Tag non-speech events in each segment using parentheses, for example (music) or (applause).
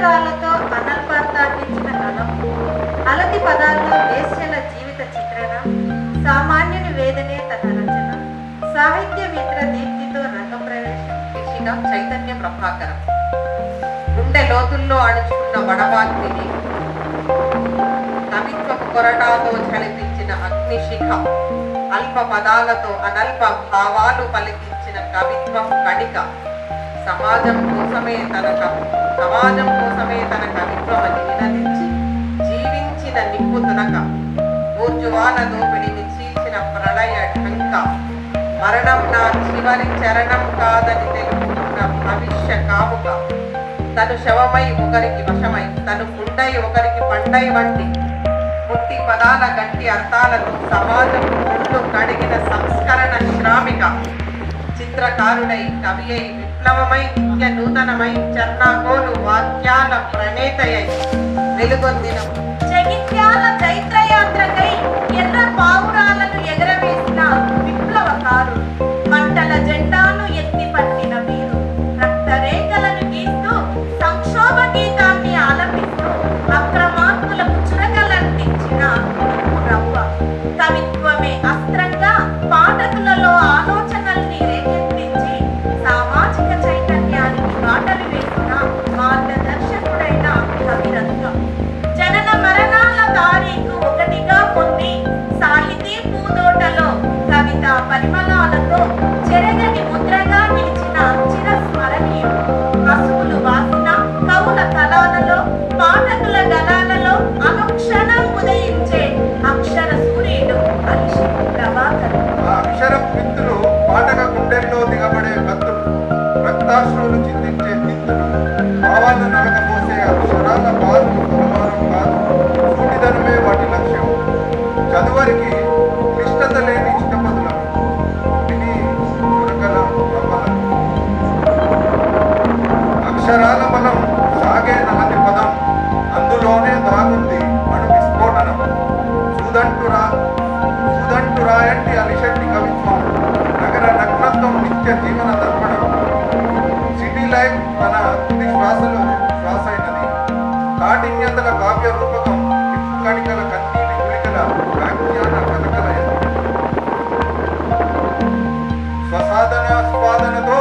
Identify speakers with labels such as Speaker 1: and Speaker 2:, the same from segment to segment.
Speaker 1: అక్షరాలతో అనల్పార్థాన్ని ఇచ్చిన అలతి పదాల్లో వేశ్యల జీవిత చిత్రణ సామాన్యుని వేదనే తన రచన సాహిత్య మిత్ర దీప్తితో రంగప్రవేశం
Speaker 2: శీర్షిక చైతన్య ప్రభాకరం గుండె లోతుల్లో అణుచుకున్న వడవాగ్నిని కవిత్వ కొరటాతో చలిపించిన అగ్నిశిఖ అల్ప పదాలతో అనల్ప భావాలు పలికించిన కవిత్వం కణిక సమాజం కోసమే తన కవి సమాజం కోసమే తన కవిత్వమని నినదించి జీవించిన నిప్పు తునక ఊర్జువాన దోపిడిని చీల్చిన ప్రళయ ఢంక మరణం నా చివరి చరణం కాదని తెలుసుకున్న భవిష్య కాముక. తను శవమై ఒకరికి వశమై తను పుండై ఒకరికి పండై వంటి పుట్టి పదాల గట్టి అర్థాలతో సమాజం ముందు కడిగిన సంస్కరణ శ్రామిక చిత్రకారుడై కవి అయి విప్లవమై నిత్య నూతనమై చర్నాకోలు వాక్యాల ప్రణేతయై వెలుగొందిన
Speaker 3: నిత్య జీవన దర్పణం సిటీ లైఫ్ తన తుది శ్వాసలో శ్వాస అయినది కాఠిన్యతల కావ్య రూపకం కణికల కన్నీటి గుళికల వ్యాఖ్యాన కలకలయ స్వసాధనాస్వాదనతో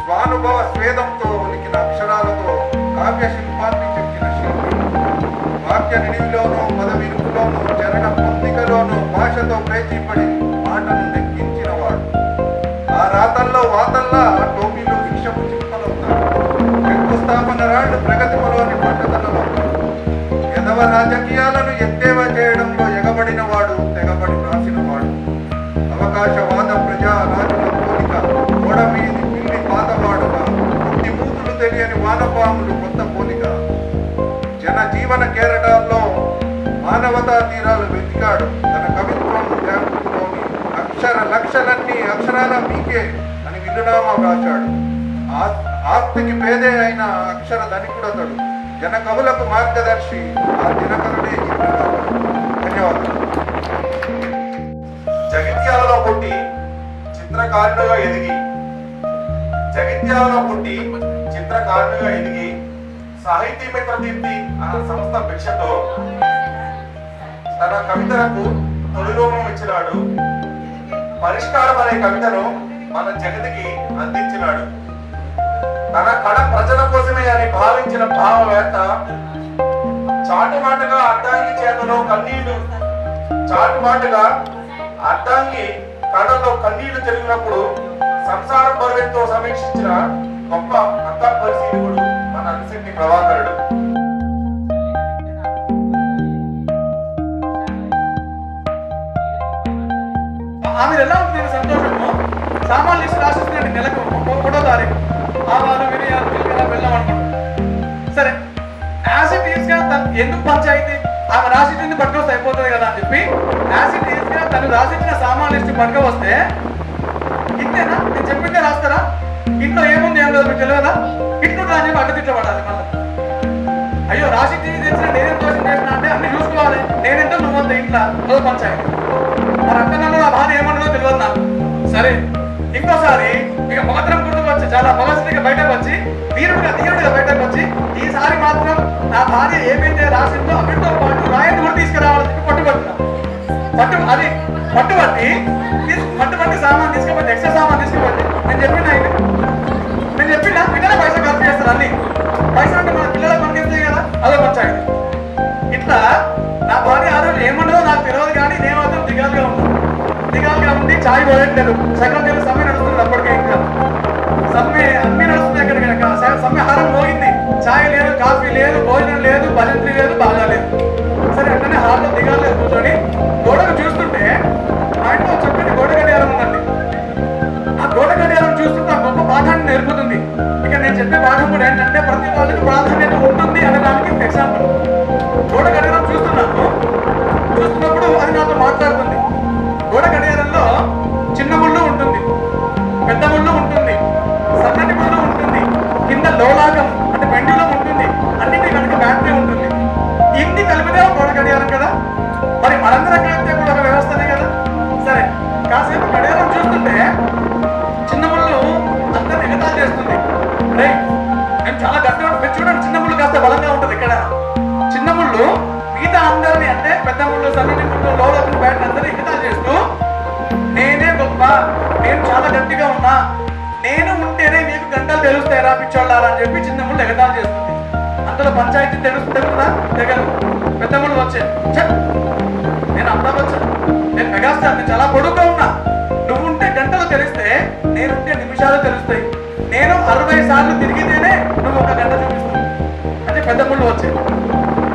Speaker 3: స్వానుభవ స్వేదంతో ఉలికిన అక్షరాలతో కావ్య శిల్పాన్ని చెక్కిన శిల్పి. వాక్య నిడివిలోనూ పద విరుపులోనూ చరణ పొందికలోనూ భాషతో పేచీపడి మాటను రాతల్లో వాతల్లా భిక్షపు చిప్పలవుతాడు శంకుస్థాపన రాళ్ళు ఎదవ రాజకీయాలను ఎత్తేవా చేయడంలో ఎగబడిన వాడు తెగబడి రాసిన వాడు అవకాశవాద ప్రజా రాజుల పోలిక గోడ మీది పిల్లి పాతవాడుగా పుట్టి మూతులు తెలియని వానపాములు కొత్త పోలిక. జన జీవన కేరటాల్లో మానవతా తీరాలు వెతికాడు తన కవిత్వం అక్షర లక్షలన్నీ అక్షరాల మీకే. అని విలునామా ఆస్తికి పేదే అయిన అక్షర ధనికుడతడు. జన కవులకు మార్గదర్శి ఆ దినకరుడే ధన్యవాదాలు.
Speaker 4: జగిత్యాలలో పుట్టి చిత్రకారుడుగా ఎదిగి జగిత్యాలలో పుట్టి చిత్రకారుడుగా ఎదిగి సాహితీ మిత్ర దీప్తి అన్న సంస్థ భిక్షతో తన కవితలకు తొలి రూపం ఇచ్చినాడు. పరిష్కారం అనే కవితను మన జగతికి అందించినాడు. తన కళ ప్రజల కోసమే అని భావించిన భావవేత్త చాటుమాటగా అర్ధాంగి చేతలో కన్నీళ్ళు చాటుమాటుగా అర్ధాంగి కళలో కన్నీళ్ళు జరిగినప్పుడు సంసార పర్వంతో సమీక్షించిన గొప్ప అంత పరిశీలకుడు మన అలిశెట్టి ప్రభాకరుడు.
Speaker 5: ఆమె ఎలా ఉంది? సంతోషం. సామాన్లు లిస్ట్ రాసిస్తున్నాడు నెలకు ఒకటో తారీఖు. ఆవాలు వినయాలు పిల్లగా వెళ్ళాం అనుకుంటాం. సరే యాసిడ్ ఈస్గా తను ఎందుకు పంచాయతీ? ఆమె రాసిట్టింది పట్టుకొస్తే అయిపోతుంది కదా అని చెప్పి యాసిడ్ ఈస్గా తను రాసిచ్చిన సామాన్ లిస్ట్ పట్టుకొస్తే ఇంతేనా? నేను చెప్పిందే రాస్తారా? ఇంట్లో ఏముంది ఏం లేదు మీకు తెలియదా? ఇట్లుంటా అని చెప్పి అడ్డు తిట్టబడాలి మళ్ళీ. అయ్యో రాసి టీవీ తెచ్చిన నేనేం దోషం చేసిన అంటే అన్ని చూసుకోవాలి. మొత్తం ఇంట్లో? అదో పంచాయతీ. మరి అక్కడ ఆ బాధ ఏమన్నదో తెలియదు నాకు. సరే. ఇంకోసారి ఇక మాత్రం గుర్తుకు వచ్చి చాలా మొగస్తిగా బయటకు వచ్చి వీరుడిగా ధీరుడుగా బయటకు వచ్చి ఈసారి మాత్రం నా భార్య ఏమైతే రాసిందో అవిటితో పాటు రాయని కూడా తీసుకురావాలని చెప్పి పట్టుబడుతున్నా పట్టు అది పట్టుబట్టి పట్టుబట్టి సామాన్ తీసుకుపోతే ఎక్స్ట్రా సామాన్ తీసుకుపోతే నేను చెప్పిన ఆయన నేను చెప్పిన పిల్లల పైసలు ఖర్చు చేస్తారు అన్ని. పైసలు అంటే మన పిల్లలకు పనికిస్తాయి కదా అదో వచ్చాయి ఇట్లా దిగాలుగా ఉండి చాయ్ సగం సమ్మె నడుస్తుంది అప్పటికే ఇంకా. సమ్మె అన్ని నడుస్తుంది అక్కడ కనుక సమ్మె హారం పోయింది చాయ్ లేదు కాఫీ లేదు భోజనం లేదు భజంత్రి లేదు బాగా లేదు సరే అట్లనే హాల్లో దిగాలేదు కూర్చొని గోడకు చూస్తుంటే మా ఇంట్లో చక్కటి గోడ గడియారం ఉందండి. ఆ గోడ గడియారం చూస్తుంటే ఆ గొప్ప పాఠాన్ని నేర్పుతుంది. ఇక నేను చెప్పే పాఠం కూడా ఏంటంటే ప్రతి వాళ్ళకి ప్రాధాన్యత నేను చాలా గట్టిగా ఉన్నా. నేను ఉంటేనే మీకు గంటలు తెలుస్తాయి రా పిచ్చోళ్ళారా అని చెప్పి చిన్న ముళ్ళు ఎగతాలు చేస్తుంది. అందులో పంచాయతీ తెలుసు కూడా తెగలు పెద్దముళ్ళు వచ్చాయి నేను అమ్మాయి వచ్చాను నేను మెగాస్టార్ నేను చాలా పొడుగ్గా ఉన్నా. నువ్వు ఉంటే గంటలు తెలిస్తే నేనుంటే నిమిషాలు తెలుస్తాయి. నేను అరవై సార్లు తిరిగితేనే నువ్వు ఒక గంట చూపిస్తావు. అంటే పెద్ద ముళ్ళు వచ్చాయి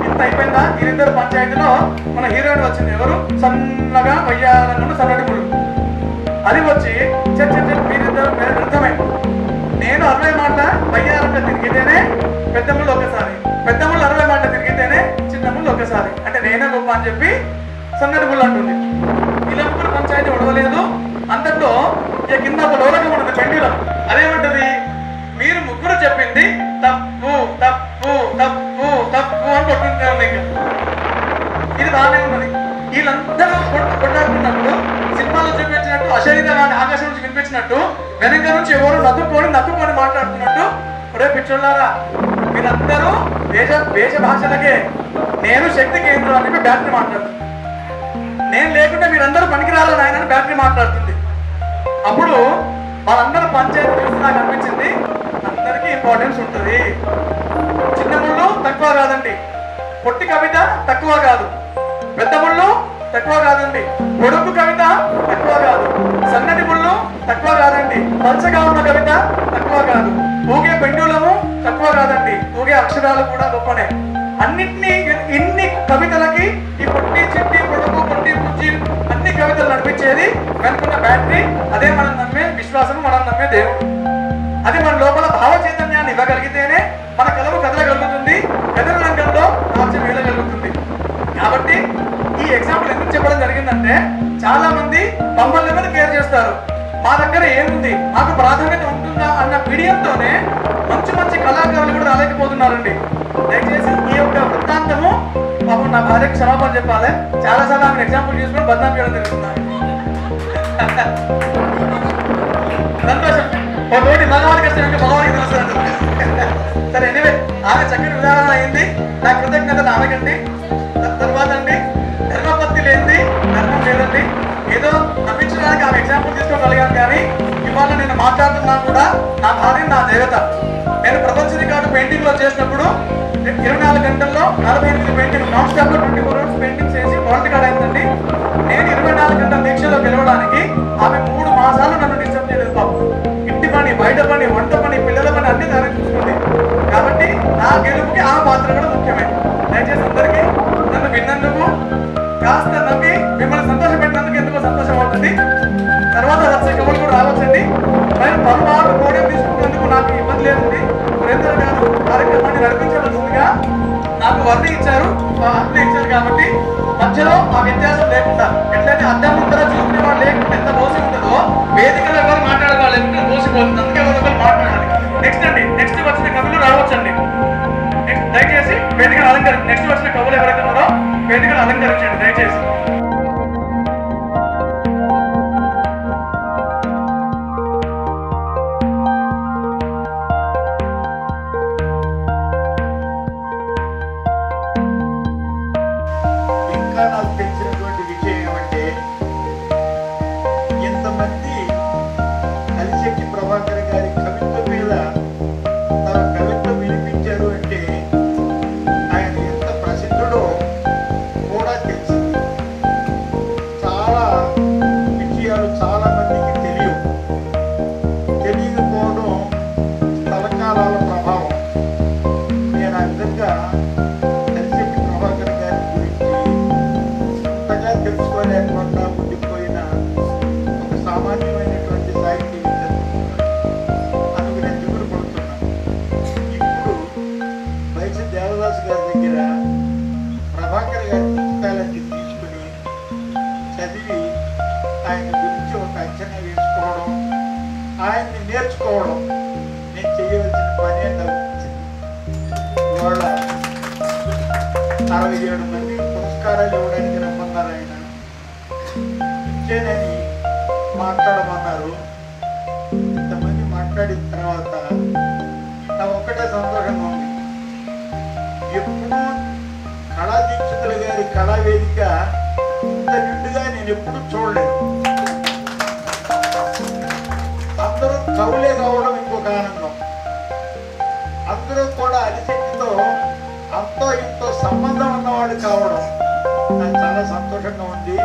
Speaker 5: ఇంత అయిపోయిందా? వీరిద్దరు పంచాయతీలో మన హీరోయిన్ వచ్చింది ఎవరు? సన్నగా వయ్యాలనుకున్న సన్నటి ముళ్ళు. అది వచ్చి చర్చ మీరిద్దరు వృద్ధమే నేను అరవై మాట బయ్యారంట తిరిగితేనే పెద్దమ్ముళ్ళు ఒకసారి పెద్దముళ్ళు అరవై మాట తిరిగితేనే చిన్నమ్ముళ్ళు ఒకసారి అంటే నేనే గొప్ప అని చెప్పి సన్నటి ముళ్ళు అంటుంది. ఇలా ముగ్గురు పంచాయతీ ఉడవలేదు. అంతట్లో ఇక కింద ఒక లోలకం ఉంటుంది పెండిలో. అదేమంటది? మీరు ముగ్గురు చెప్పింది తప్పు తప్పు తప్పు తప్పు అని కొట్టుకుంటే ఉంది ఇంకా. ఇది బాగానే ఉన్నది. వీళ్ళందరూ కొట్ట- కొట్టాడుతున్నప్పుడు సినిమాలో చూపించినట్టు అశరీరవాణి ఆకాశం నుంచి వినిపించినట్టు వెనక నుంచి ఎవరు నత్తుకొని నత్తుకొని మాట్లాడుతున్నట్టు. ఒరే పిచ్చోళ్ళారా మీరందరూ దేశ దేశ భాషలకే నేను శక్తి కేంద్రం అని చెప్పి బ్యాటరీ మాట్లాడుతుంది. నేను లేకుంటే మీరందరూ పనికిరాలని ఆయన బ్యాటరీ మాట్లాడుతుంది. అప్పుడు వాళ్ళందరూ పంచాయతీ చూసి నాకు అనిపించింది అందరికీ ఇంపార్టెన్స్ ఉంటుంది. చిన్న ముళ్ళు తక్కువ కాదండి. పొట్టి కవిత తక్కువ కాదు. పెద్ద ముళ్ళు తక్కువ కాదండి. పొడుపు కవిత తక్కువ కాదు. సన్నటి ముళ్ళు తక్కువ కాదండి. పలచగా ఉన్న కవిత తక్కువ కాదు. ఊగే పెండులము తక్కువ కాదండి. ఊగే అక్షరాలు కూడా గొప్పనే. అన్నిటినీ ఇన్ని కవితలకి ఈ పొట్టి చిట్టి పొడుపు పొట్టి పుచ్చి అన్ని కవితలు నడిపించేది వెనుకున్న బ్యాటరీ. అదే మనం నమ్మే విశ్వాసం మనం నమ్మే దేవుడు. అది మన లోపల భావ చైతన్యాన్ని ఇవ్వగలిగితేనే మన కలము కదలగలుగుతుంది. కదల రంగంలో రాజ్యం వీలగలుగుతుంది కాబట్టి ఎగ్జాంపుల్ ఎందుకు చెప్పడం జరిగిందంటే చాలా మంది మమ్మల్ని ఎవరు కేర్ చేస్తారు? మా దగ్గర ఏముంది? మాకు ప్రాధాన్యత ఉంటుందా అన్న పిడియంతోనే మంచి మంచి కళాకారులు కూడా రాలేకపోతున్నారండి. దయచేసి ఈ యొక్క వృత్తాంతము పాపం నా భార్యకి క్షమాపణ చెప్పాలి. చాలా సార్లు ఆమె ఎగ్జాంపుల్ చూసుకుని బద్నాం చేయడం జరుగుతుంది (laughs) సంతోషం. ఓ తోటి మగవాడికి వస్తే మగవాడికి తెలుస్తుంది. (laughs) సరే ఎనివే ఆమె చక్కటి ఉదాహరణ అయింది. నా కృతజ్ఞతలు ఆమెకండి ఇవాళ నేను మాట్లాడుతున్నా కూడా నా భార్య నా దేవత. నేను ప్రపంచ రికార్డు పెయింటింగ్లో చేసినప్పుడు ఇరవై నాలుగు గంటల్లో నలభై ఎనిమిది పెయింటింగ్ నాన్ స్టాప్లో ట్వంటీ ఫోర్ అవర్స్ పెయింటింగ్ చేసి వరల్డ్ రికార్డ్ అయిందండి. నేను ఇరవై నాలుగు గంటల దీక్షలో గెలవడానికి ఆమె మూడు మాసాలు నన్ను డిస్టర్బ్ చేయలేదు పాపం ఇంటి పని బయట పని వంట పని పిల్లల పని అన్ని దాన్ని చూసుకుంది. కాబట్టి నా గెలుపుకి ఆ పాత్ర కూడా ముఖ్యమే. దయచేసి అందరికీ నన్ను విన్నందుకు కాస్త మిమ్మల్ని నడిపించవలసిందిగా నాకు వర్ణ ఇచ్చారు ఇచ్చారు కాబట్టి మధ్యలో ఆ వ్యత్యాసం లేకుండా ఎట్లయితే అద్దం ముందర చూసుకునే వాళ్ళు లేకుండా ఎంత మోసి ఉంటుందో వేదికలో ఎవరు మాట్లాడేవాళ్ళు ఎందుకంటే మోసిపోతుంది అందుకే ఎవరు ఒకరు మాట్లాడాలి. నెక్స్ట్ అండి నెక్స్ట్ వచ్చిన కవులు రావచ్చండి. నెక్స్ట్ దయచేసి వేదికను అలంకరించి నెక్స్ట్ వచ్చిన కవులు ఎవరైతే ఉన్నారో వేదికను అలంకరించండి దయచేసి.
Speaker 6: ఆ ప్రభాకర్ గారి గురించి తెలుసుకోలేకుండా ఉండిపోయిన ఒక సామాన్యమైనటువంటి సాహితీ అందుకు దిగులు పడుతున్నాను ఇప్పుడు దేవదాస్ గారి దగ్గర ప్రభాకర్ గారి పుస్తకాలన్నీ తీసుకుని చదివి ఆయన గురించి ఒక అంచనా వేసుకోవడం ఆయన్ని నేర్చుకోవడం నేను చేయవలసిన పని అరవై ఏడు మంది పురస్కారాలు ఇవ్వడానికి రమ్మన్నారు ఆయన ఇచ్చేనని మాట్లాడమన్నారు. ఇంతమంది మాట్లాడిన తర్వాత నా ఒక్కటే సంతోషంగా ఉంది. ఎప్పుడూ కళా దీక్షితుల గారి కళా వేదిక ఇంత నిండుగా నేను ఎప్పుడూ చూడలేదు. అంతో ఇంతో సంబంధం ఉన్నవాడు కావడం నాకు చాలా సంతోషంగా ఉంది